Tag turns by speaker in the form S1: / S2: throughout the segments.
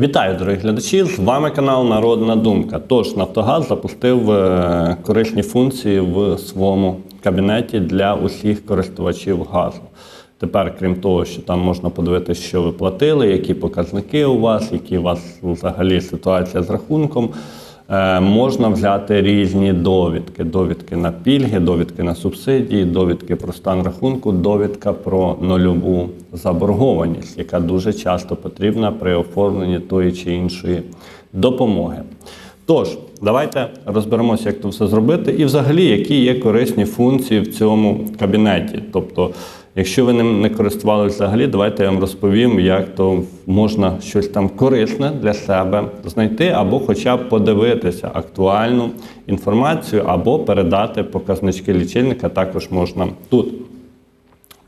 S1: Вітаю, дорогі глядачі! З вами канал Народна Думка. Тож Нафтогаз запустив е, корисні функції в своєму кабінеті для усіх користувачів газу. Тепер, крім того, що там можна подивитися, що ви платили, які показники у вас, які у вас взагалі ситуація з рахунком. Е, Можна взяти різні довідки: довідки на пільги, довідки на субсидії, довідки про стан рахунку, довідка про нульову заборгованість, яка дуже часто потрібна при оформленні тої чи іншої допомоги. Тож, давайте розберемося, як це все зробити, і взагалі, які є корисні функції в цьому кабінеті. Тобто, якщо ви ним не користувалися взагалі, давайте я вам розповім, як то можна щось там корисне для себе знайти, або хоча б подивитися актуальну інформацію, або передати показнички лічильника також можна тут.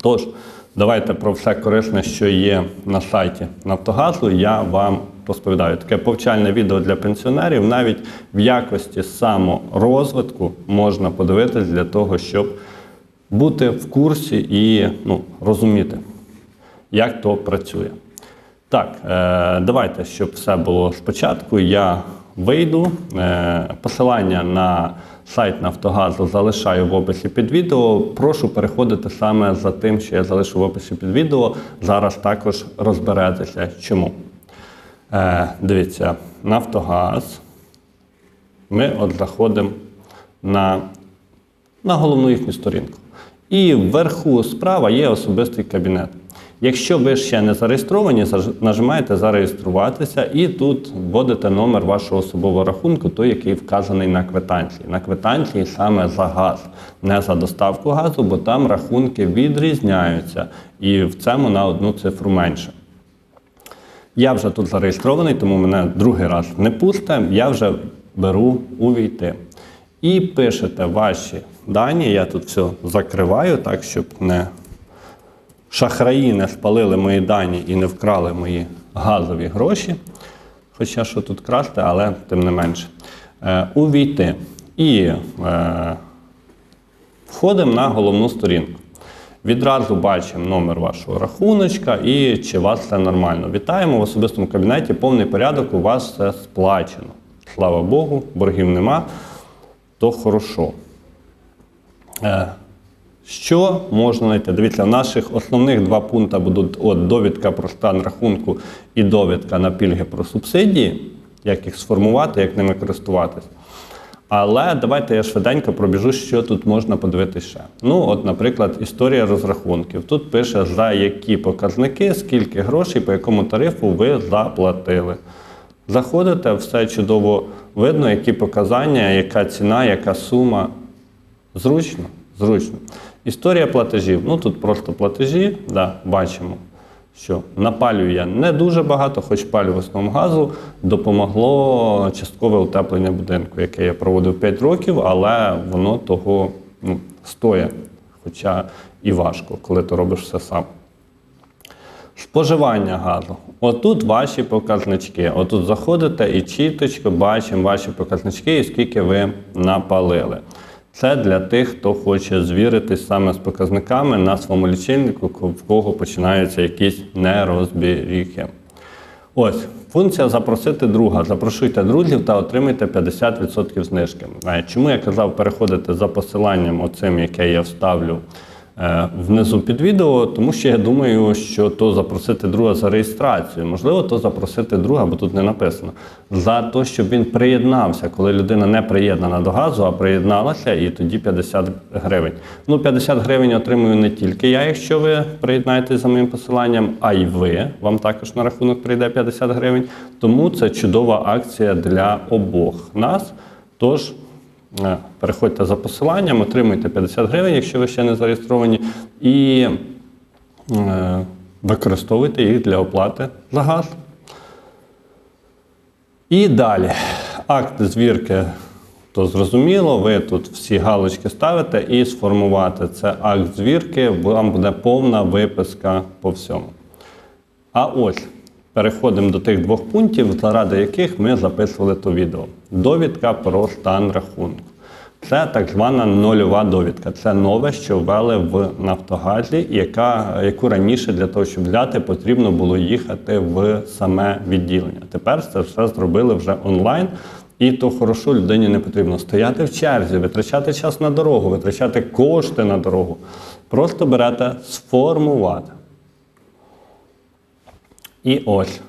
S1: Тож, давайте про все корисне, що є на сайті Нафтогазу, я вам розповідаю. Таке повчальне відео для пенсіонерів, навіть в якості саморозвитку можна подивитись для того, щоб бути в курсі і ну, розуміти, як то працює. Так, е, давайте, щоб все було спочатку. Я вийду. Е, посилання на сайт Нафтогазу залишаю в описі під відео. Прошу переходити саме за тим, що я залишу в описі під відео. Зараз також розберетеся, чому. Е, дивіться, Нафтогаз. Ми от заходимо на, на головну їхню сторінку. І вверху справа є особистий кабінет. Якщо ви ще не зареєстровані, нажимаєте зареєструватися і тут вводите номер вашого особового рахунку, той, який вказаний на квитанції. На квитанції саме за газ, не за доставку газу, бо там рахунки відрізняються, і в цьому на одну цифру менше. Я вже тут зареєстрований, тому мене другий раз не пусте. Я вже беру увійти. І пишете ваші дані. Я тут все закриваю, так, щоб не шахраї не спалили мої дані і не вкрали мої газові гроші. Хоча що тут красти, але тим не менше. Е, увійти. І е, входимо на головну сторінку. Відразу бачимо номер вашого рахуночка і чи у вас все нормально. Вітаємо в особистому кабінеті, повний порядок, у вас все сплачено. Слава Богу, боргів нема, то хорошо. Е, що можна знайти? Дивіться, наших основних два пункти будуть от, довідка про стан рахунку і довідка на пільги про субсидії, як їх сформувати, як ними користуватись. Але давайте я швиденько пробіжу, що тут можна подивитися ще. Ну, от, наприклад, історія розрахунків. Тут пише, за які показники, скільки грошей, по якому тарифу ви заплатили. Заходите, все чудово видно, які показання, яка ціна, яка сума. Зручно? Зручно. Історія платежів. Ну тут просто платежі, да, бачимо, що напалюю я не дуже багато, хоч палю в основному газу, допомогло часткове утеплення будинку, яке я проводив 5 років, але воно того ну, стоїть, хоча і важко, коли ти робиш все сам. Споживання газу. Отут ваші показнички. Отут заходите і чіточко бачимо ваші показнички і скільки ви напалили. Це для тих, хто хоче звіритись саме з показниками на своєму лічильнику, в кого починаються якісь нерозбіріхи. Ось, функція запросити друга. Запрошуйте друзів та отримайте 50% знижки. Е, Чому я казав переходити за посиланням, оцим, яке я вставлю внизу під відео, тому що я думаю, що то запросити друга за реєстрацію. Можливо, то запросити друга, бо тут не написано, за те, щоб він приєднався, коли людина не приєднана до газу, а приєдналася, і тоді 50 гривень. Ну, 50 гривень отримую не тільки я, якщо ви приєднаєтесь за моїм посиланням, а й ви. Вам також на рахунок прийде 50 гривень. Тому це чудова акція для обох нас. Тож. Е, Переходьте за посиланням, отримуйте 50 гривень, якщо ви ще не зареєстровані, і е, використовуйте їх для оплати за газ. І далі. Акт звірки, то зрозуміло, ви тут всі галочки ставите і сформувати це акт звірки, вам буде повна виписка по всьому. А ось переходимо до тих двох пунктів, заради яких ми записували то відео. Довідка про стан рахунку. Це так звана нульова довідка. Це нове, що ввели в Нафтогазі, яка, яку раніше для того, щоб взяти, потрібно було їхати в саме відділення. Тепер це все зробили вже онлайн. І то хорошо, людині не потрібно стояти в черзі, витрачати час на дорогу, витрачати кошти на дорогу. Просто берете сформувати. І ось.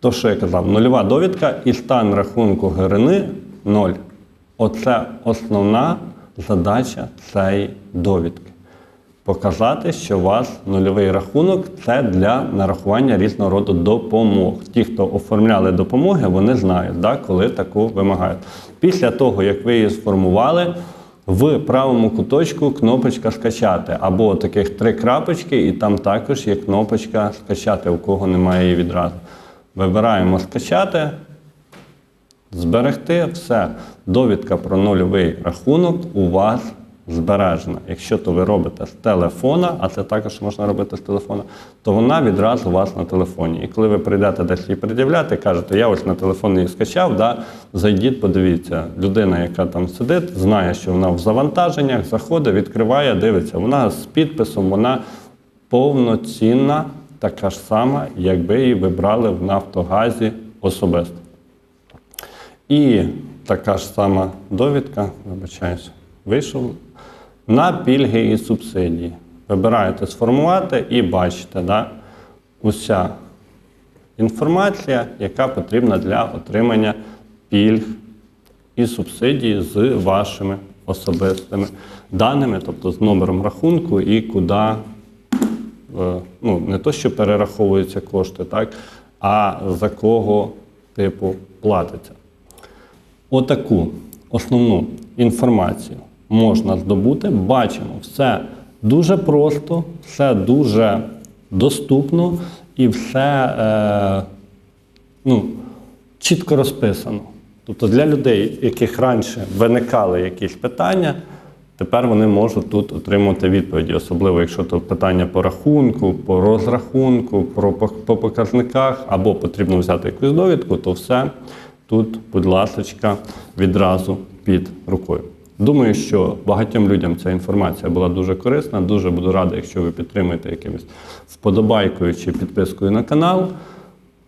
S1: То, що я казав, нульова довідка і стан рахунку Гирини 0. Оце основна задача цієї довідки. Показати, що у вас нульовий рахунок це для нарахування різного роду допомог. Ті, хто оформляли допомоги, вони знають, да, коли таку вимагають. Після того, як ви її сформували, в правому куточку кнопочка скачати. Або таких три крапочки, і там також є кнопочка скачати, у кого немає її відразу. Вибираємо скачати, зберегти все. Довідка про нульовий рахунок у вас збережена. Якщо то ви робите з телефона, а це також можна робити з телефона, то вона відразу у вас на телефоні. І коли ви прийдете десь її пред'являти, кажете, я ось на телефон її скачав, да, зайдіть, подивіться. Людина, яка там сидить, знає, що вона в завантаженнях, заходить, відкриває, дивиться. Вона з підписом, вона повноцінна, така ж сама, якби її ви брали в Нафтогазі особисто. І така ж сама довідка, вибачаюся, вийшов на пільги і субсидії. Вибираєте сформувати і бачите, да, уся інформація, яка потрібна для отримання пільг і субсидій з вашими особистими даними, тобто з номером рахунку і куди е, ну, не то, що перераховуються кошти, так, а за кого типу платиться. Отаку основну інформацію можна здобути. Бачимо, все дуже просто, все дуже доступно і все е, ну, чітко розписано. Тобто для людей, яких раніше виникали якісь питання, тепер вони можуть тут отримати відповіді, особливо якщо то питання по рахунку, по розрахунку, про, по, по показниках, або потрібно взяти якусь довідку, то все тут, будь ласка, відразу під рукою. Думаю, що багатьом людям ця інформація була дуже корисна. Дуже буду радий, якщо ви підтримаєте якимось вподобайкою чи підпискою на канал.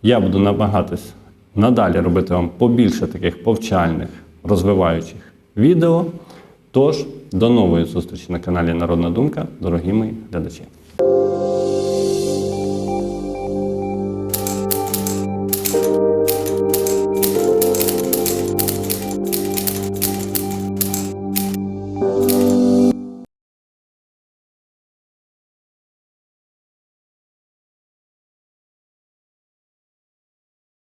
S1: Я буду намагатись надалі робити вам побільше таких повчальних, розвиваючих відео. Тож, до нової зустрічі на каналі Народна Думка, дорогі мої глядачі.